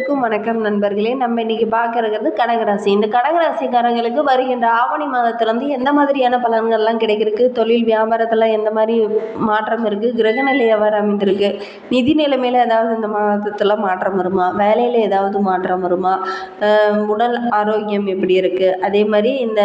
அனைவருக்கும் வணக்கம் நண்பர்களே. நம்ம இன்னைக்கு பார்க்கறது கடகராசி. இந்த கடகராசிக்காரங்களுக்கு வருகின்ற ஆவணி மாதத்துலேருந்து எந்த மாதிரியான பலன்கள்லாம் கிடைக்கிறதுக்கு? தொழில் வியாபாரத்தில் எந்த மாதிரி மாற்றம் இருக்குது கிரகநிலை எவ்வாறு அமைந்திருக்கு. நிதி நிலைமையில் ஏதாவது இந்த மாதத்தில் மாற்றம் வருமா? வேலையில் ஏதாவது மாற்றம் வருமா? உடல் ஆரோக்கியம் எப்படி இருக்குது அதே மாதிரி இந்த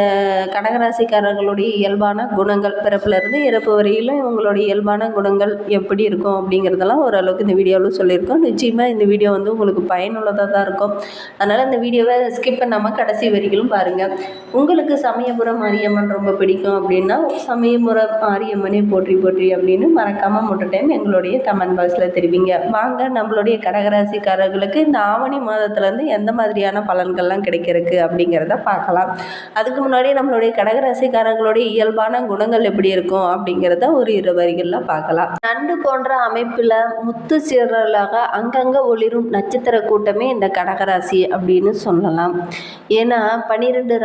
கடகராசிக்காரர்களுடைய இயல்பான குணங்கள் பிறப்பிலிருந்து இறப்பு வரையிலும் இவங்களுடைய இயல்பான குணங்கள் எப்படி இருக்கும் அப்படிங்கிறதெல்லாம் ஓரளவுக்கு இந்த வீடியோவில் சொல்லியிருக்கோம். நிச்சயமாக இந்த வீடியோ வந்து உங்களுக்கு பயனுள்ளதாக தான் இருக்கும். அதனால் இந்த வீடியோவை ஸ்கிப் பண்ணாமல் கடைசி வரிகளும் பாருங்கள் உங்களுக்கு சமயபுரம் மாரியம்மன் ரொம்ப பிடிக்கும் அப்படின்னா சமயபுரம் மாரியம்மனே போற்றி போற்றி அப்படின்னு மறக்காமல் முட்டை டைம் எங்களுடைய கமெண்ட் பாக்ஸில் தெரிவிங்க. வாங்க நம்மளுடைய கடகராசிக்காரர்களுக்கு இந்த ஆவணி மாதத்துலேருந்து எந்த மாதிரியான பலன்கள்லாம் கிடைக்கிறதுக்கு அப்படிங்கிறத பார்க்கலாம். அதுக்கு முன்னாடி நம்மளுடைய கடகராசிக்காரங்களுடைய இயல்பான குணங்கள் எப்படி இருக்கும் அப்படிங்கிறத ஒரு இரு வரிகளில் பார்க்கலாம். நண்டு போன்ற அமைப்பில் முத்து சீரலாக அங்கங்கே ஒளிரும் நட்சத்திர கூட்டமே இந்த கடகராசி அப்படின்னு சொல்லலாம். ஏன்னா பன்னிரெண்டு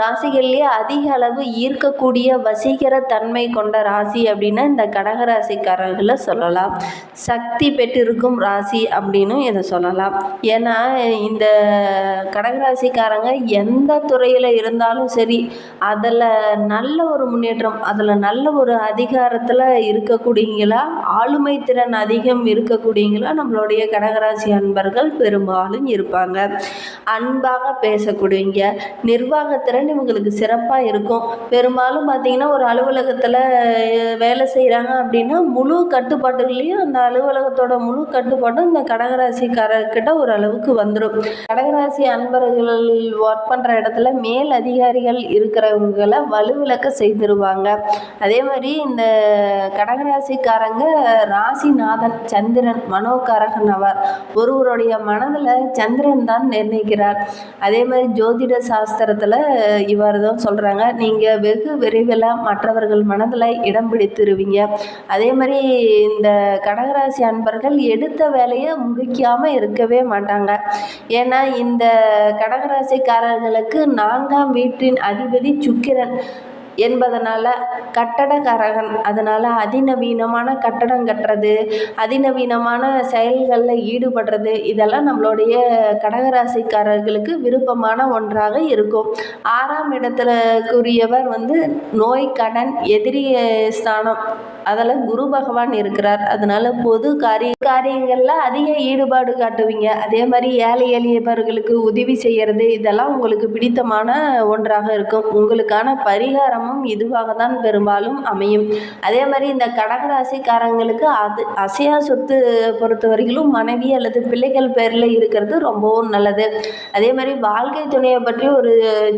ராசிகள்லேயே அதிக அளவு ஈர்க்கக்கூடிய வசீகர தன்மை கொண்ட ராசி அப்படின்னா இந்த கடகராசிக்காரர்களை சொல்லலாம். சக்தி பெற்றிருக்கும் ராசி அப்படின்னும் இதை சொல்லலாம். ஏன்னா இந்த கடகராசிக்காரங்க எந்த துறையில் இருந்தாலும் சரி அதில் நல்ல ஒரு முன்னேற்றம் அதில் நல்ல ஒரு அதிகாரத்தில் இருக்கக்கூடியங்களா ஆளுமை திறன் அதிகம் இருக்கக்கூடியங்களா நம்மளுடைய கடகராசி அன்பர்கள் பெரும்பாலும் இருப்பாங்க. அன்பாக பேசக்கூடியவங்க நிர்வாகத்திறன் இவங்களுக்கு சிறப்பாக இருக்கும். பெரும்பாலும் பார்த்திங்கன்னா ஒரு அலுவலகத்தில் வேலை செய்கிறாங்க அப்படின்னா முழு கட்டுப்பாட்டுகளையும் அந்த அலுவலகத்தோட முழு கட்டுப்பாட்டும் இந்த கடகராசிக்காரர்கிட்ட ஒரு அளவுக்கு வந்துடும் கடகராசி அன்பர்கள் ஒர்க் பண்ணுற இடத்துல மேல் அதிகாரிகள் இருக்கிறவங்கள வலுவிளக்க செய்திருவாங்க. அதே மாதிரி இந்த கடகராசிக்காரங்க ராசிநாதன் சந்திரன் மனோகாரகன் அவர் ஒருவருடைய மனதில் சந்திரன் தான் நிர்ணயிக்கிறார். அதே மாதிரி ஜோதிட சாஸ்திரத்தில் இவர் வருதுன்னு சொல்கிறாங்க நீங்கள் வெகு விரைவில் மற்றவர்கள் மனதில் இடம் பிடித்திருவீங்க. அதே மாதிரி இந்த கடகராசி அன்பர்கள் எடுத்த வேலையை முடிக்காமல் இருக்கவே மாட்டாங்க. ஏன்னா இந்த கடகராசிக்காரர்களுக்கு நான்காம் வீட்டின் அதிபதி சுக்கிரன். என்பதனால் கட்டடக்காரகன் அதனால் அதிநவீனமான கட்டடம் கட்டுறது அதிநவீனமான செயல்களில் ஈடுபடுறது இதெல்லாம் நம்மளுடைய கடகராசிக்காரர்களுக்கு விருப்பமான ஒன்றாக இருக்கும். ஆறாம் இடத்துலக்குரியவர் வந்து நோய் கடன் எதிரி ஸ்தானம் அதில் குரு பகவான் இருக்கிறார். அதனால் பொது காரிய காரியங்களில் அதிக ஈடுபாடு காட்டுவீங்க. அதே மாதிரி ஏழை எளியவர்களுக்கு உதவி செய்கிறது இதெல்லாம் உங்களுக்கு பிடித்தமான ஒன்றாக இருக்கும். உங்களுக்கான பரிகாரம் பரிகாரமும் இதுவாக தான் பெரும்பாலும் அமையும். அதே மாதிரி இந்த கடகராசிக்காரங்களுக்கு அது அசையா சொத்து பொறுத்த வரைக்கும் மனைவி அல்லது பிள்ளைகள் பேரில் இருக்கிறது ரொம்பவும் நல்லது. அதே மாதிரி வாழ்க்கை துணையை பற்றி ஒரு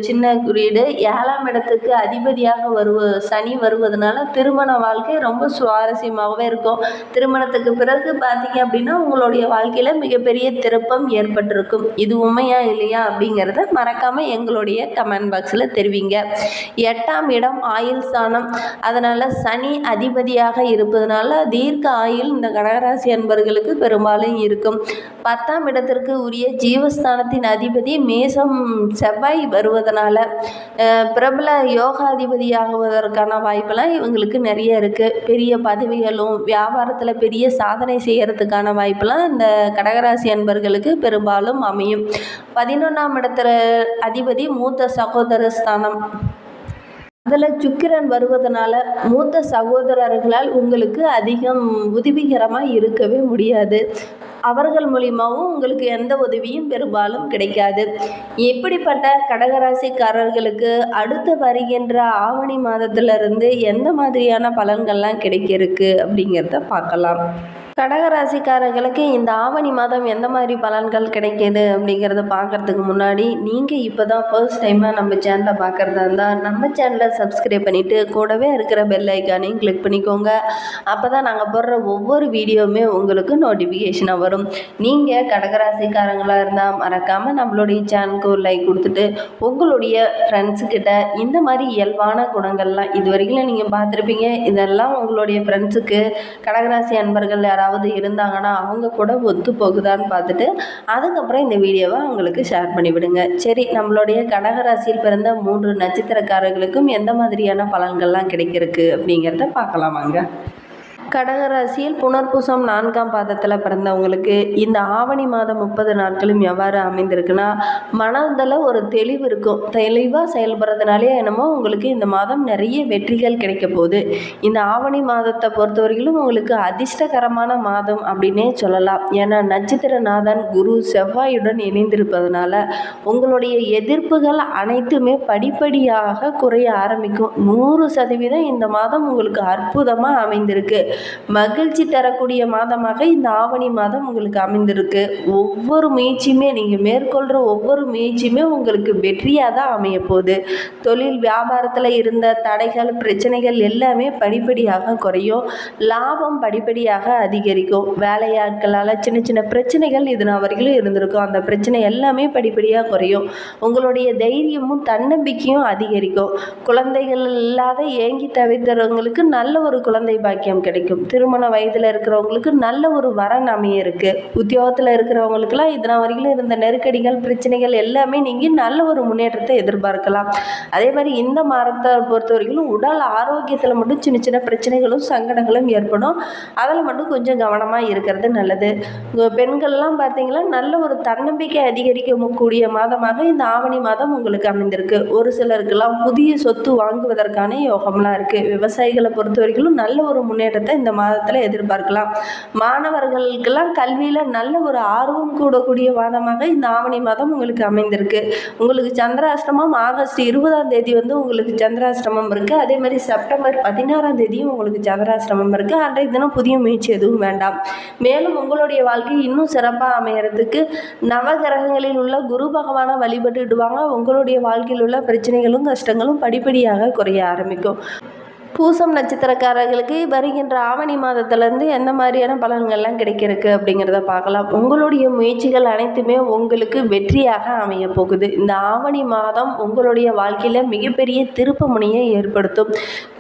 சின்ன குறியீடு. ஏழாம் இடத்துக்கு அதிபதியாக வருவ சனி வருவதனால திருமண வாழ்க்கை ரொம்ப சுவாரஸ்யமாகவே இருக்கும். திருமணத்துக்கு பிறகு பார்த்தீங்க அப்படின்னா உங்களுடைய வாழ்க்கையில் மிகப்பெரிய திருப்பம் ஏற்பட்டிருக்கும். இது உண்மையா இல்லையா அப்படிங்கிறத மறக்காமல் எங்களுடைய கமெண்ட் பாக்ஸில் தெரிவிங்க. எட்டாம் இடம் ஆயுள் ஸ்தானம். அதனால் சனி அதிபதியாக இருப்பதனால தீர்க்க ஆயுள் இந்த கடகராசி அன்பர்களுக்கு பெரும்பாலும் இருக்கும். பத்தாம் இடத்திற்கு உரிய ஜீவஸ்தானத்தின் அதிபதி மேசம் செவ்வாய் வருவதனால பிரபல யோகாதிபதியாகுவதற்கான வாய்ப்பெல்லாம் இவங்களுக்கு நிறைய இருக்குது பெரிய பதவிகளும் வியாபாரத்தில் பெரிய சாதனை செய்கிறதுக்கான வாய்ப்பெல்லாம் இந்த கடகராசி அன்பர்களுக்கு பெரும்பாலும் அமையும். பதினொன்றாம் இடத்துல அதிபதி மூத்த சகோதர ஸ்தானம். அதில் சுக்கிரன் வருவதனால மூத்த சகோதரர்களால் உங்களுக்கு அதிகம் உதவிகரமாக இருக்கவே முடியாது. அவர்கள் மூலியமாகவும் உங்களுக்கு எந்த உதவியும் பெரும்பாலும் கிடைக்காது. இப்படிப்பட்ட கடகராசிக்காரர்களுக்கு அடுத்து வருகின்ற ஆவணி மாதத்திலிருந்து எந்த மாதிரியான பலன்கள்லாம் கிடைக்கிறதுக்கு அப்படிங்கிறத பார்க்கலாம். கடகராசிக்காரர்களுக்கு இந்த ஆவணி மாதம் எந்த மாதிரி பலன்கள் கிடைக்கிது அப்படிங்கிறத பார்க்கறதுக்கு முன்னாடி நீங்கள் இப்போ தான் ஃபர்ஸ்ட் டைமாக நம்ம சேனலை பார்க்குறதா இருந்தால் நம்ம சேனலை சப்ஸ்கிரைப் பண்ணிவிட்டு கூடவே இருக்கிற பெல் ஐக்கானையும் கிளிக் பண்ணிக்கோங்க. அப்போ தான் நாங்கள் போடுற ஒவ்வொரு வீடியோவுமே உங்களுக்கு நோட்டிஃபிகேஷனாக வரும். நீங்கள் கடகராசிக்காரங்களாக இருந்தால் மறக்காமல் நம்மளுடைய சேனலுக்கு ஒரு லைக் கொடுத்துட்டு உங்களுடைய ஃப்ரெண்ட்ஸுக்கிட்ட இந்த மாதிரி இயல்பான குணங்கள்லாம் இது வரைக்கும் நீங்கள் பார்த்துருப்பீங்க. இதெல்லாம் உங்களுடைய ஃப்ரெண்ட்ஸுக்கு கடகராசி அன்பர்கள் யாராவது இருந்தாங்கன்னா அவங்க கூட ஒத்து போகுதான்னு பார்த்துட்டு அதுக்கப்புறம் இந்த வீடியோவை அவங்களுக்கு ஷேர் பண்ணிவிடுங்க. சரி நம்மளுடைய கடகராசியில் பிறந்த மூன்று நட்சத்திரக்காரர்களுக்கும் எந்த மாதிரியான பலன்கள்லாம் கிடைக்கிறதுக்கு அப்படிங்கிறத பார்க்கலாம் வாங்க. கடகராசியில் புனர்பூசம் நான்காம் பாதத்தில் பிறந்தவங்களுக்கு இந்த ஆவணி மாதம் முப்பது நாட்களும் எவ்வாறு அமைந்திருக்குன்னா மனதில் ஒரு தெளிவு இருக்கும். தெளிவாக செயல்படுறதுனாலே என்னமோ உங்களுக்கு இந்த மாதம் நிறைய வெற்றிகள் கிடைக்க போகுது. இந்த ஆவணி மாதத்தை பொறுத்தவரையிலும் உங்களுக்கு அதிர்ஷ்டகரமான மாதம் அப்படின்னே சொல்லலாம். ஏன்னா நட்சத்திரநாதன் குரு செவ்வாயுடன் இணைந்திருப்பதனால உங்களுடைய எதிர்ப்புகள் அனைத்துமே படிப்படியாக குறைய ஆரம்பிக்கும். நூறு சதவீதம் இந்த மாதம் உங்களுக்கு அற்புதமாக அமைந்திருக்கு. மகிழ்ச்சி தரக்கூடிய மாதமாக இந்த ஆவணி மாதம் உங்களுக்கு அமைந்திருக்கு. ஒவ்வொரு முயற்சியுமே நீங்கள் மேற்கொள்கிற ஒவ்வொரு முயற்சியுமே உங்களுக்கு வெற்றியாக தான் அமைய போகுது. தொழில் வியாபாரத்தில் இருந்த தடைகள் பிரச்சனைகள் எல்லாமே படிப்படியாக குறையும். லாபம் படிப்படியாக அதிகரிக்கும். வேலையாட்களால் சின்ன சின்ன பிரச்சனைகள் இது நான் வரைக்கும் இருந்திருக்கும். அந்த பிரச்சனை எல்லாமே படிப்படியாக குறையும். உங்களுடைய தைரியமும் தன்னம்பிக்கையும் அதிகரிக்கும். குழந்தைகள் இல்லாத ஏங்கி தவிர்த்தவங்களுக்கு நல்ல ஒரு குழந்தை பாக்கியம் கிடைக்கும். திருமண வயதில் இருக்கிறவங்களுக்கு நல்ல ஒரு வரன் அமைய இருக்குது உத்தியோகத்தில் இருக்கிறவங்களுக்குலாம் இதனால் வரைக்கும் இருந்த நெருக்கடிகள் பிரச்சனைகள் எல்லாமே நீங்கள் நல்ல ஒரு முன்னேற்றத்தை எதிர்பார்க்கலாம். அதே மாதிரி இந்த மாதத்தை பொறுத்த வரைக்கும் உடல் ஆரோக்கியத்தில் மட்டும் சின்ன சின்ன பிரச்சனைகளும் சங்கடங்களும் ஏற்படும். அதில் மட்டும் கொஞ்சம் கவனமாக இருக்கிறது நல்லது. பெண்கள்லாம் பார்த்தீங்கன்னா நல்ல ஒரு தன்னம்பிக்கை அதிகரிக்கக்கூடிய மாதமாக இந்த ஆவணி மாதம் உங்களுக்கு அமைந்திருக்கு. ஒரு சிலருக்கெல்லாம் புதிய சொத்து வாங்குவதற்கான யோகம்லாம் இருக்குது விவசாயிகளை பொறுத்த வரைக்கும் நல்ல ஒரு முன்னேற்றத்தை இந்த மாதத்தில் எதிர்பார்க்கலாம். மாணவர்களுக்கெல்லாம் கல்வியில் நல்ல ஒரு ஆர்வம் கூடக்கூடிய மாதமாக இந்த ஆவணி மாதம் உங்களுக்கு அமைந்திருக்கு. உங்களுக்கு சந்திராஷ்டமம் ஆகஸ்ட் இருபதாம் தேதி வந்து உங்களுக்கு சந்திராஷ்டமம் இருக்குது அதே மாதிரி செப்டம்பர் பதினாறாம் தேதியும் உங்களுக்கு சந்திராஷ்டமம் இருக்குது அன்றைய தினம் புதிய முயற்சி எதுவும் வேண்டாம். மேலும் உங்களுடைய வாழ்க்கை இன்னும் சிறப்பாக அமையறதுக்கு நவகிரகங்களில் உள்ள குரு பகவானை வழிபட்டுடுவாங்க உங்களுடைய வாழ்க்கையில் உள்ள பிரச்சனைகளும் கஷ்டங்களும் படிப்படியாக குறைய ஆரம்பிக்கும். பூசம் நட்சத்திரக்காரர்களுக்கு வருகின்ற ஆவணி மாதத்துலேருந்து எந்த மாதிரியான பலன்கள்லாம் கிடைக்கிறதுக்கு அப்படிங்கிறத பார்க்கலாம். உங்களுடைய முயற்சிகள் அனைத்துமே உங்களுக்கு வெற்றியாக அமைய போகுது. இந்த ஆவணி மாதம் உங்களுடைய வாழ்க்கையில் மிகப்பெரிய திருப்பு முனையை ஏற்படுத்தும்.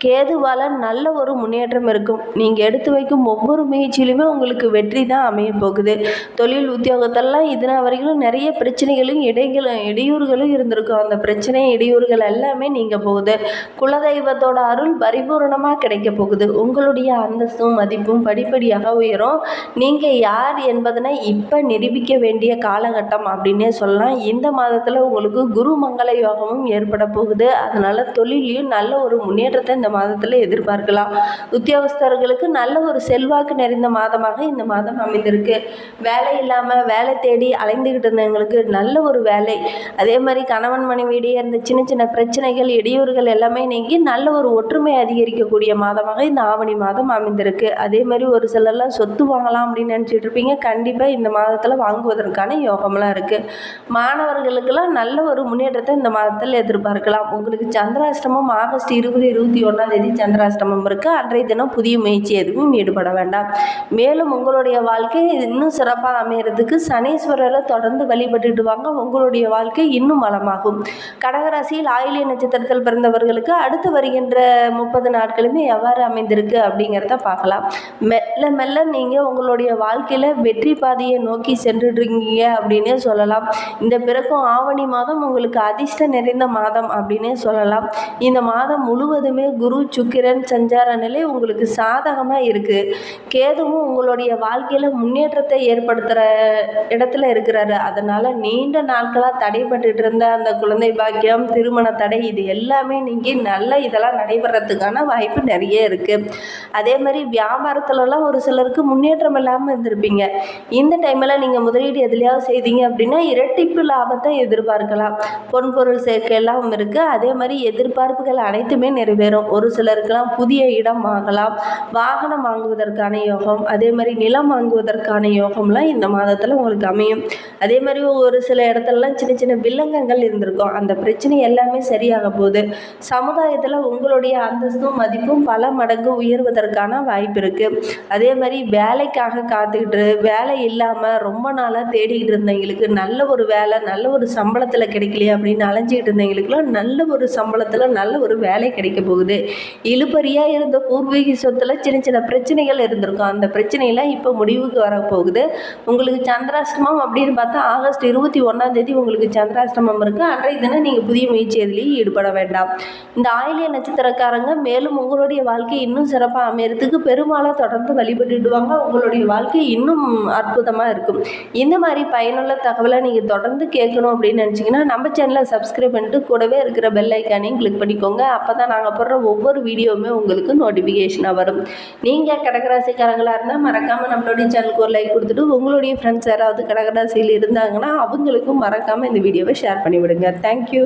கேதுவால் நல்ல ஒரு முன்னேற்றம் இருக்கும். நீங்கள் எடுத்து வைக்கும் ஒவ்வொரு முயற்சியிலுமே உங்களுக்கு வெற்றி தான் அமைய போகுது. தொழில் உத்தியோகத்தெல்லாம் இதுனா வரைக்கும் நிறைய பிரச்சனைகளும் இடைகளும் இடையூறுகளும் இருந்திருக்கும். அந்த பிரச்சனை இடையூறுகள் எல்லாமே நீங்கள் போகுது. குலதெய்வத்தோட அருள் பரிபூரணமாக கிடைக்க போகுது. உங்களுடைய அந்தஸ்தும் மதிப்பும் படிப்படியாக உயரும். நீங்கள் யார் என்பதனை இப்போ நிரூபிக்க வேண்டிய காலகட்டம் அப்படின்னே சொல்லலாம். இந்த மாதத்தில் உங்களுக்கு குரு மங்கள யோகமும் ஏற்பட போகுது. அதனால் தொழிலையும் நல்ல ஒரு முன்னேற்றத்தை இந்த மாதத்தில் எதிர்பார்க்கலாம். உத்தியோகஸ்தர்களுக்கு நல்ல ஒரு செல்வாக்கு நிறைந்த மாதமாக இந்த மாதம் அமைந்திருக்கு. வேலை இல்லாமல் வேலை தேடி அலைந்துக்கிட்டு இருந்தவங்களுக்கு நல்ல ஒரு வேலை. அதே மாதிரி கணவன் மனைவியிடையே இருந்த சின்ன சின்ன பிரச்சனைகள் இடையூறுகள் எல்லாமே நீங்கி நல்ல ஒரு ஒற்றுமை அதிகரிக்கக்கூடிய மாதமாக இந்த ஆவணி மாதம் அமைந்திருக்கு. அதே மாதிரி ஒரு சிலர்லாம் சொத்து வாங்கலாம் அப்படின்னு நினச்சிட்டு இருப்பீங்க. கண்டிப்பாக இந்த மாதத்தில் வாங்குவதற்கான யோகம்லாம் இருக்குது மாணவர்களுக்கெல்லாம் நல்ல ஒரு முன்னேற்றத்தை இந்த மாதத்தில் எதிர்பார்க்கலாம். உங்களுக்கு சந்திராஷ்டமம் ஆகஸ்ட் இருபது இருபத்தி ஒன்றாம் தேதி சந்திராஷ்டமம் இருக்குது அன்றைய தினம் புதிய முயற்சி எதுவும் ஈடுபட வேண்டாம். மேலும் உங்களுடைய வாழ்க்கை இன்னும் சிறப்பாக அமையறதுக்கு சனீஸ்வரரை தொடர்ந்து வழிபட்டுட்டு வாங்க. உங்களுடைய வாழ்க்கை இன்னும் வளமாகும். கடகராசியில் ஆயிலிய நட்சத்திரத்தில் பிறந்தவர்களுக்கு அடுத்து வருகின்ற முப்பது நாட்களுமே எவ்வாறு அமைந்திருக்கு அப்படிங்கிறத பார்க்கலாம். மெல்ல மெல்ல நீங்கள் உங்களுடைய வாழ்க்கையில் வெற்றி பாதையை நோக்கி சென்றுட்ருக்கீங்க அப்படின்னே சொல்லலாம். இந்த பிறக்கும் ஆவணி மாதம் உங்களுக்கு அதிர்ஷ்டம் நிறைந்த மாதம் அப்படின்னே சொல்லலாம். இந்த மாதம் முழுவதுமே குரு சுக்கிரன் சஞ்சார நிலை உங்களுக்கு சாதகமாக இருக்குது கேதுவும் உங்களுடைய வாழ்க்கையில் முன்னேற்றத்தை ஏற்படுத்துகிற இடத்துல இருக்கிறாரு. அதனால் நீண்ட நாட்களாக தடைபட்டு இருந்த அந்த குழந்தை பாக்கியம் திருமண தடை இது எல்லாமே நீங்கள் நல்ல இதெல்லாம் நடைபெறத்துக்கான வாய்ப்பு நிறைய இருக்குது அதே மாதிரி வியாபாரத்துலலாம் ஒரு சிலருக்கு முன்னேற்றம் இல்லாமல் இருந்திருப்பீங்க. இந்த டைமில் நீங்கள் முதலீடு எதுலையாவது செய்தீங்க அப்படின்னா இரட்டிப்பு லாபத்தை எதிர்பார்க்கலாம். பொன்பொருள் சேர்க்கையெல்லாம் இருக்குது அதே மாதிரி எதிர்பார்ப்புகள் அனைத்துமே நிறைவேறும். ஒரு சிலருக்கெல்லாம் புதிய இடம் வாங்கலாம். வாகனம் வாங்குவதற்கான யோகம். அதே மாதிரி நிலம் வாங்குவதற்கான யோகம்லாம் இந்த மாதத்தில் உங்களுக்கு அமையும். அதே மாதிரி ஒரு சில இடத்துலலாம் சின்ன சின்ன வில்லங்கங்கள் இருந்திருக்கும். அந்த பிரச்சனை எல்லாமே சரியாக போகுது. சமுதாயத்தில் உங்களுடைய அந்தஸ்தும் மதிப்பும் பல மடங்கு உயர்வதற்கான வாய்ப்பு இருக்குது அதே மாதிரி வேலைக்காக காத்துக்கிட்டு வேலை இல்லாமல் ரொம்ப நாளாக தேடிக்கிட்டு இருந்தவங்களுக்கு நல்ல ஒரு வேலை நல்ல ஒரு சம்பளத்தில் கிடைக்கலையே அப்படின்னு அலைஞ்சிக்கிட்டு இருந்தவங்களுக்குலாம் நல்ல ஒரு சம்பளத்தில் நல்ல ஒரு வேலை கிடைக்க போகுது. இழுபறியாக இருந்த பூர்வீக சொத்தில் சின்ன சின்ன பிரச்சனைகள் இருந்திருக்கும். அந்த பிரச்சனையெல்லாம் இப்போ முடிவுக்கு வரப்போகுது. உங்களுக்கு சந்திராஷ்டமம் அப்படின்னு பார்த்தா ஆகஸ்ட் இருபத்தி ஒன்றாம் தேதி உங்களுக்கு சந்திராஷ்டமம் இருக்குது அன்றைய தினம் நீங்கள் புதிய முயற்சி எதுலேயும் ஈடுபட வேண்டாம். இந்த ஆயிலிய நட்சத்திரக்காரங்க மேலும் உங்களுடைய வாழ்க்கை இன்னும் சிறப்பாக அமையறதுக்கு பெருமாளை தொடர்ந்து வழிபட்டுடுவாங்க. உங்களுடைய வாழ்க்கை இன்னும் அற்புதமாக இருக்கும். இந்த மாதிரி பயனுள்ள தகவலை நீங்கள் தொடர்ந்து கேட்கணும் அப்படின்னு நினச்சிங்கன்னா நம்ம சேனலை சப்ஸ்கிரைப் பண்ணிட்டு கூடவே இருக்கிற பெல் ஐக்கானையும் கிளிக் பண்ணிக்கோங்க. அப்போ தான் நாங்கள் போடுற ஒவ்வொரு வீடியோவுமே உங்களுக்கு நோட்டிஃபிகேஷனாக வரும். நீங்கள் கடகராசிக்காரங்களாக இருந்தால் மறக்காமல் நம்மளுடைய சேனலுக்கு ஒரு லைக் கொடுத்துட்டு உங்களுடைய ஃப்ரெண்ட்ஸ் யாராவது கடகராசியில் இருந்தாங்கன்னா அவங்களுக்கும் மறக்காமல் இந்த வீடியோவை ஷேர் பண்ணிவிடுங்க. தேங்க்யூ